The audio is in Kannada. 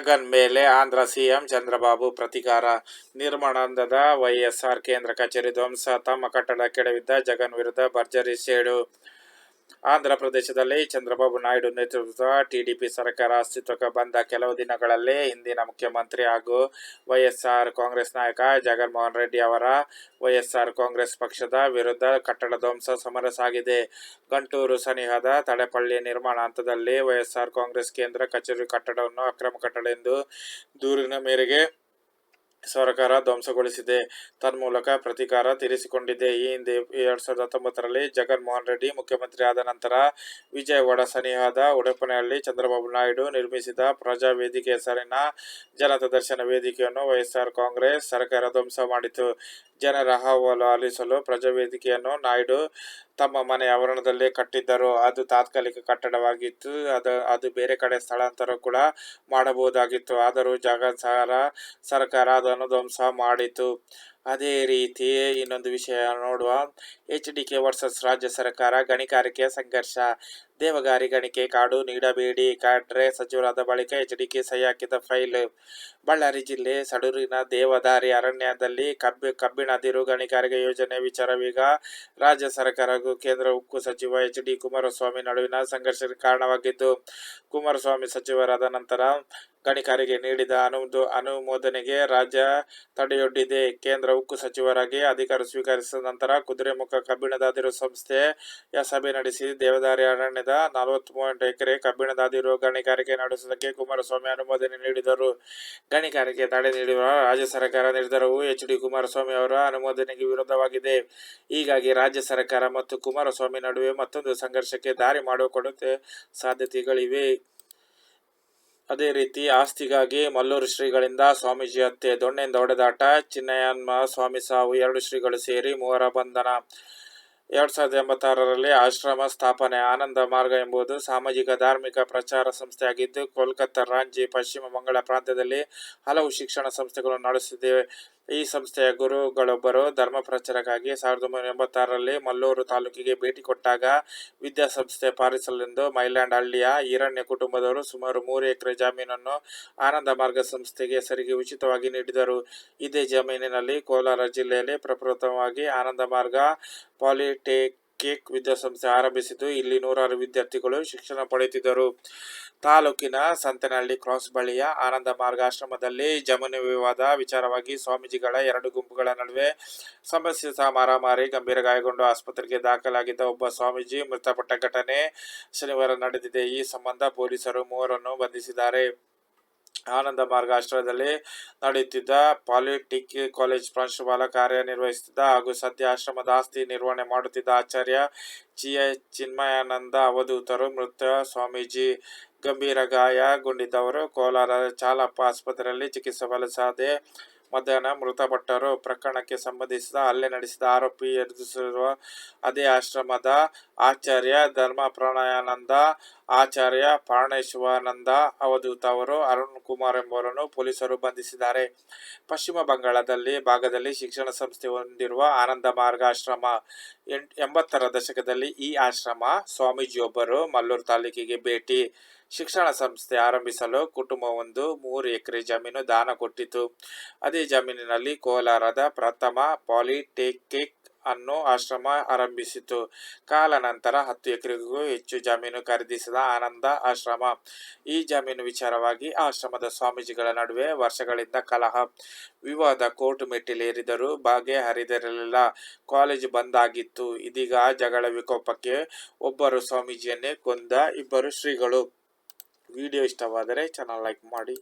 ಜಗನ್ ಮೇಲೆ ಆಂಧ್ರ ಸಿಎಂ ಚಂದ್ರಬಾಬು ಪ್ರತಿಕಾರ. ನಿರ್ಮಾಣದ ವೈಎಸ್ಆರ್ ಕೇಂದ್ರ ಕಚೇರಿ ಧ್ವಂಸ, ತಮ್ಮ ಕಟ್ಟಡ ಕೆಡವಿದ್ದ ಜಗನ್ ವಿರುದ್ಧ ಭರ್ಜರಿ ಸೇಡು. ಆಂಧ್ರ ಪ್ರದೇಶದಲ್ಲಿ ಚಂದ್ರಬಾಬು ನಾಯ್ಡು ನೇತೃತ್ವದ ಟಿಡಿಪಿ ಸರ್ಕಾರ ಅಸ್ತಿತ್ವಕ್ಕೆ ಬಂದ ಕೆಲವು ದಿನಗಳಲ್ಲೇ ಹಿಂದಿನ ಮುಖ್ಯಮಂತ್ರಿ ಹಾಗೂ ವೈಎಸ್ಆರ್ ಕಾಂಗ್ರೆಸ್ ನಾಯಕ ಜಗನ್ಮೋಹನ್ ರೆಡ್ಡಿ ಅವರ ವೈಎಸ್ಆರ್ ಕಾಂಗ್ರೆಸ್ ಪಕ್ಷದ ವಿರುದ್ಧ ಕಟ್ಟಡ ಧ್ವಂಸ ಸಮರ ಸಾಗಿದೆ. ಗಂಟೂರು ಸನಿಹದ ತಡೆಪಳ್ಳಿ ನಿರ್ಮಾಣ ಹಂತದಲ್ಲಿ ವೈಎಸ್ಆರ್ ಕಾಂಗ್ರೆಸ್ ಕೇಂದ್ರ ಕಚೇರಿ ಕಟ್ಟಡವನ್ನು ಅಕ್ರಮ ಕಟ್ಟಡ ಎಂದು ದೂರಿನ ಮೇರೆಗೆ ಸರ್ಕಾರ ಧ್ವಂಸಗೊಳಿಸಿದೆ. ತನ್ಮೂಲಕ ಪ್ರತೀಕಾರ ತೀರಿಸಿಕೊಂಡಿದೆ. ಈ ಹಿಂದೆ ಎರಡ್ ಸಾವಿರದ ಹತ್ತೊಂಬತ್ತರಲ್ಲಿ ಜಗನ್ಮೋಹನ್ ರೆಡ್ಡಿ ಮುಖ್ಯಮಂತ್ರಿ ಆದ ನಂತರ ವಿಜಯವಾಡ ಸನಿಹದ ಉಡಪನಹಳ್ಳಿ ಚಂದ್ರಬಾಬು ನಾಯ್ಡು ನಿರ್ಮಿಸಿದ ಪ್ರಜಾ ವೇದಿಕೆ ಹೆಸರಿನ ಜನತಾ ದರ್ಶನ ವೇದಿಕೆಯನ್ನು ವೈಎಸ್ಆರ್ ಕಾಂಗ್ರೆಸ್ ಸರ್ಕಾರ ಧ್ವಂಸ ಮಾಡಿತು ಜನರ ಅಹವಾಲು ಆಲಿಸಲು ಪ್ರಜಾವೇದಿಕೆಯನ್ನು ನಾಯ್ಡು ತಮ್ಮ ಮನೆ ಆವರಣದಲ್ಲಿ ಕಟ್ಟಿದ್ದರು. ಅದು ತಾತ್ಕಾಲಿಕ ಕಟ್ಟಡವಾಗಿತ್ತು. ಅದು ಅದು ಬೇರೆ ಕಡೆ ಸ್ಥಳಾಂತರ ಕೂಡ ಮಾಡಬಹುದಾಗಿತ್ತು. ಆದರೂ ಜಾಗ ಸಾರ ಸರ್ಕಾರ ಅದನ್ನು ಧ್ವಂಸ ಮಾಡಿತು. ಅದೇ ರೀತಿ ಇನ್ನೊಂದು ವಿಷಯ ನೋಡುವ ಎಚ್ ಡಿ ಕೆ ವರ್ಸಸ್ ರಾಜ್ಯ ಸರ್ಕಾರ ಗಣಿಗಾರಿಕೆ ಸಂಘರ್ಷ, ದೇವಗಾರಿ ಗಣಿಕೆ ಕಾಡು ನೀಡಬೇಡಿ ಕಾಡ್ರೆ ಸಚಿವರಾದ ಬಳಿಕ ಎಚ್ ಡಿ ಕೆ ಸಹಿ ಹಾಕಿದ ಫೈಲ್. ಬಳ್ಳಾರಿ ಜಿಲ್ಲೆ ಸಡೂರಿನ ದೇವದಾರಿ ಅರಣ್ಯದಲ್ಲಿ ಕಬ್ಬಿ, ಕಬ್ಬಿಣ ತಿರು ಗಣಿಗಾರಿಕೆ ಯೋಜನೆ ವಿಚಾರವೀಗ ರಾಜ್ಯ ಸರ್ಕಾರ ಹಾಗೂ ಕೇಂದ್ರ ಉಕ್ಕು ಸಚಿವ ಎಚ್ ಡಿ ಕುಮಾರಸ್ವಾಮಿ ನಡುವಿನ ಸಂಘರ್ಷಕ್ಕೆ ಕಾರಣವಾಗಿದ್ದು, ಕುಮಾರಸ್ವಾಮಿ ಸಚಿವರಾದ ನಂತರ ಗಣಿಗಾರಿಕೆ ನೀಡಿದ ಅನುಮೋದು, ಅನುಮೋದನೆಗೆ ರಾಜ್ಯ ತಡೆಯೊಡ್ಡಿದೆ. ಕೇಂದ್ರ ಉಕ್ಕು ಸಚಿವರಾಗಿ ಅಧಿಕಾರ ಸ್ವೀಕರಿಸಿದ ನಂತರ ಕುದುರೆಮುಖ ಕಬ್ಬಿಣದಾದಿರುವ ಸಂಸ್ಥೆ ಸಭೆ ನಡೆಸಿ ದೇವದಾರಿ ಅರಣ್ಯದ ನಲವತ್ಮೂರು ಎಕರೆ ಕಬ್ಬಿಣದಾದಿರುವ ಗಣಿಗಾರಿಕೆ ನಡೆಸುವುದಕ್ಕೆ ಕುಮಾರಸ್ವಾಮಿ ಅನುಮೋದನೆ ನೀಡಿದರು. ಗಣಿಗಾರಿಕೆ ತಡೆ ನೀಡಿರುವ ರಾಜ್ಯ ಸರ್ಕಾರ ನಿರ್ಧಾರವು ಎಚ್ ಡಿ ಕುಮಾರಸ್ವಾಮಿ ಅವರ ಅನುಮೋದನೆಗೆ ವಿರುದ್ಧವಾಗಿದೆ. ಹೀಗಾಗಿ ರಾಜ್ಯ ಸರ್ಕಾರ ಮತ್ತು ಕುಮಾರಸ್ವಾಮಿ ನಡುವೆ ಮತ್ತೊಂದು ಸಂಘರ್ಷಕ್ಕೆ ದಾರಿ ಮಾಡಿಕೊಡುತ್ತೆ ಸಾಧ್ಯತೆಗಳಿವೆ. ಅದೇ ರೀತಿ ಆಸ್ತಿಗಾಗಿ ಮಲ್ಲೂರು ಶ್ರೀಗಳಿಂದ ಸ್ವಾಮೀಜಿ ಹತ್ಯೆ, ದೊಣ್ಣೆಯಿಂದ ಹೊಡೆದಾಟ ಚಿನ್ನಯನ್ಮ ಸ್ವಾಮಿ ಸಾವು ಎರಡು ಶ್ರೀಗಳು ಸೇರಿ ಮೂವರ ಬಂಧನ. ಎರಡ್ ಸಾವಿರದ ಎಂಬತ್ತಾರರಲ್ಲಿ ಆಶ್ರಮ ಸ್ಥಾಪನೆ, ಆನಂದ ಮಾರ್ಗ ಎಂಬುದು ಸಾಮಾಜಿಕ, ಧಾರ್ಮಿಕ ಪ್ರಚಾರ ಸಂಸ್ಥೆಯಾಗಿದ್ದು, ಕೋಲ್ಕತ್ತಾ ರಾಂಚಿ ಪಶ್ಚಿಮ ಬಂಗಾಳ ಪ್ರಾಂತ್ಯದಲ್ಲಿ ಹಲವು ಶಿಕ್ಷಣ ಸಂಸ್ಥೆಗಳನ್ನು ನಡೆಸುತ್ತಿದೆ ಈ ಸಂಸ್ಥೆಯ ಗುರುಗಳೊಬ್ಬರು ಧರ್ಮ ಪ್ರಚಾರಕ್ಕಾಗಿ ಸಾವಿರದ ಒಂಬೈನೂರ ಎಂಬತ್ತಾರರಲ್ಲಿ ಮಲ್ಲೂರು ತಾಲೂಕಿಗೆ ಭೇಟಿ ಕೊಟ್ಟಾಗ ವಿದ್ಯಾಸಂಸ್ಥೆ ಪಾಲಿಸಲೆಂದು ಮೈಲ್ಯಾಂಡ್ ಹಳ್ಳಿಯ ಈರಣ್ಯ ಕುಟುಂಬದವರು ಸುಮಾರು ಮೂರು ಎಕರೆ ಜಮೀನನ್ನು ಆನಂದ ಮಾರ್ಗ ಸಂಸ್ಥೆಗೆ ಸರಿಗೆ ಉಚಿತವಾಗಿ ನೀಡಿದರು. ಇದೇ ಜಮೀನಿನಲ್ಲಿ ಕೋಲಾರ ಜಿಲ್ಲೆಯಲ್ಲಿ ಪ್ರಪ್ರಥಮವಾಗಿ ಆನಂದ ಮಾರ್ಗ ಪಾಲಿಟೆಕ್ನಿಕ್ ವಿದ್ಯಾಸಂಸ್ಥೆ ಆರಂಭಿಸಿದ್ದು, ಇಲ್ಲಿ ನೂರಾರು ವಿದ್ಯಾರ್ಥಿಗಳು ಶಿಕ್ಷಣ ಪಡೆಯುತ್ತಿದ್ದರು. ತಾಲೂಕಿನ ಸಂತನಹಳ್ಳಿ ಕ್ರಾಸ್ ಬಳಿಯ ಆನಂದ ಮಾರ್ಗ ಆಶ್ರಮದಲ್ಲಿ ಜಮೀನು ವಿವಾದ ವಿಚಾರವಾಗಿ ಸ್ವಾಮೀಜಿಗಳ ಎರಡು ಗುಂಪುಗಳ ನಡುವೆ ಸಮಸ್ಯೆ ಮಾರಾಮಾರಿ ಗಂಭೀರ ಗಾಯಗೊಂಡು ಆಸ್ಪತ್ರೆಗೆ ದಾಖಲಾಗಿದ್ದ ಒಬ್ಬ ಸ್ವಾಮೀಜಿ ಮೃತಪಟ್ಟ ಘಟನೆ ಶನಿವಾರ ನಡೆದಿದೆ. ಈ ಸಂಬಂಧ ಪೊಲೀಸರು ಮೂವರನ್ನು ಬಂಧಿಸಿದ್ದಾರೆ. ಆನಂದ ಮಾರ್ಗ ಆಶ್ರಯದಲ್ಲಿ ನಡೆಯುತ್ತಿದ್ದ ಪಾಲಿಟೆಕ್ ಕಾಲೇಜ್ ಪ್ರಾಂಶುಪಾಲ ಕಾರ್ಯನಿರ್ವಹಿಸುತ್ತಿದ್ದ ಹಾಗೂ ಸದ್ಯ ಆಶ್ರಮದ ಆಸ್ತಿ ನಿರ್ವಹಣೆ ಮಾಡುತ್ತಿದ್ದ ಆಚಾರ್ಯ ಜಿ ಎ ಚಿನ್ಮಯಾನಂದ ಅವಧೂತರು ಮೃತ ಸ್ವಾಮೀಜಿ ಗಂಭೀರ ಗಾಯಗೊಂಡಿದ್ದವರು ಕೋಲಾರ ಚಾಲಪ್ಪ ಆಸ್ಪತ್ರೆಯಲ್ಲಿ ಚಿಕಿತ್ಸೆ ಫಲಿಸದೆ ಮಧ್ಯಾಹ್ನ ಮೃತಪಟ್ಟರು. ಪ್ರಕರಣಕ್ಕೆ ಸಂಬಂಧಿಸಿದ ಹಲ್ಲೆ ನಡೆಸಿದ ಆರೋಪಿ ಎದುರಿಸಿರುವ ಅದೇ ಆಶ್ರಮದ ಆಚಾರ್ಯ ಧರ್ಮಪ್ರಾಣಾಯಾನಂದ ಆಚಾರ್ಯ ಪ್ರಾಣೇಶ್ವರಾನಂದ, ಅವಧೂತ ಅವರು ಅರುಣ್ ಕುಮಾರ್ ಎಂಬುವರನ್ನು ಪೊಲೀಸರು ಬಂಧಿಸಿದ್ದಾರೆ. ಪಶ್ಚಿಮ ಬಂಗಾಳದಲ್ಲಿ ಭಾಗದಲ್ಲಿ ಶಿಕ್ಷಣ ಸಂಸ್ಥೆ ಹೊಂದಿರುವ ಆನಂದ ಮಾರ್ಗ ಆಶ್ರಮ ಎಂಬತ್ತರ ದಶಕದಲ್ಲಿ ಈ ಆಶ್ರಮ ಸ್ವಾಮೀಜಿಯೊಬ್ಬರು ಮಲ್ಲೂರು ತಾಲೂಕಿಗೆ ಭೇಟಿ ಶಿಕ್ಷಣ ಸಂಸ್ಥೆ ಆರಂಭಿಸಲು ಕುಟುಂಬವೊಂದು ಮೂರು ಎಕರೆ ಜಮೀನು ದಾನ ಕೊಟ್ಟಿತು. ಅದೇ ಜಮೀನಿನಲ್ಲಿ ಕೋಲಾರದ ಪ್ರಥಮ ಪಾಲಿಟೆಕ್ನಿಕ್ ಅನ್ನು ಆಶ್ರಮ ಆರಂಭಿಸಿತು. ಕಾಲಾನಂತರ ಹತ್ತು ಎಕರೆಗೂ ಹೆಚ್ಚು ಜಮೀನು ಖರೀದಿಸಿದ ಆನಂದ ಆಶ್ರಮ. ಈ ಜಮೀನು ವಿಚಾರವಾಗಿ ಆಶ್ರಮದ ಸ್ವಾಮೀಜಿಗಳ ನಡುವೆ ವರ್ಷಗಳಿಂದ ಕಲಹ. ವಿವಾದ ಕೋರ್ಟ್ ಮೆಟ್ಟಿಲೇರಿದರೂ ಬಗೆಹರಿದಿರಲಿಲ್ಲ ಕಾಲೇಜು ಬಂದ್ ಆಗಿತ್ತು. ಇದೀಗ ಜಗಳ ವಿಕೋಪಕ್ಕೆ ಒಬ್ಬರು ಸ್ವಾಮೀಜಿಯನ್ನೇ ಕೊಂದ ಇಬ್ಬರು ಶ್ರೀಗಳು. ವಿಡಿಯೋ ಇಷ್ಟವಾದರೆ ಚಾನಲ್ ಲೈಕ್ ಮಾಡಿ.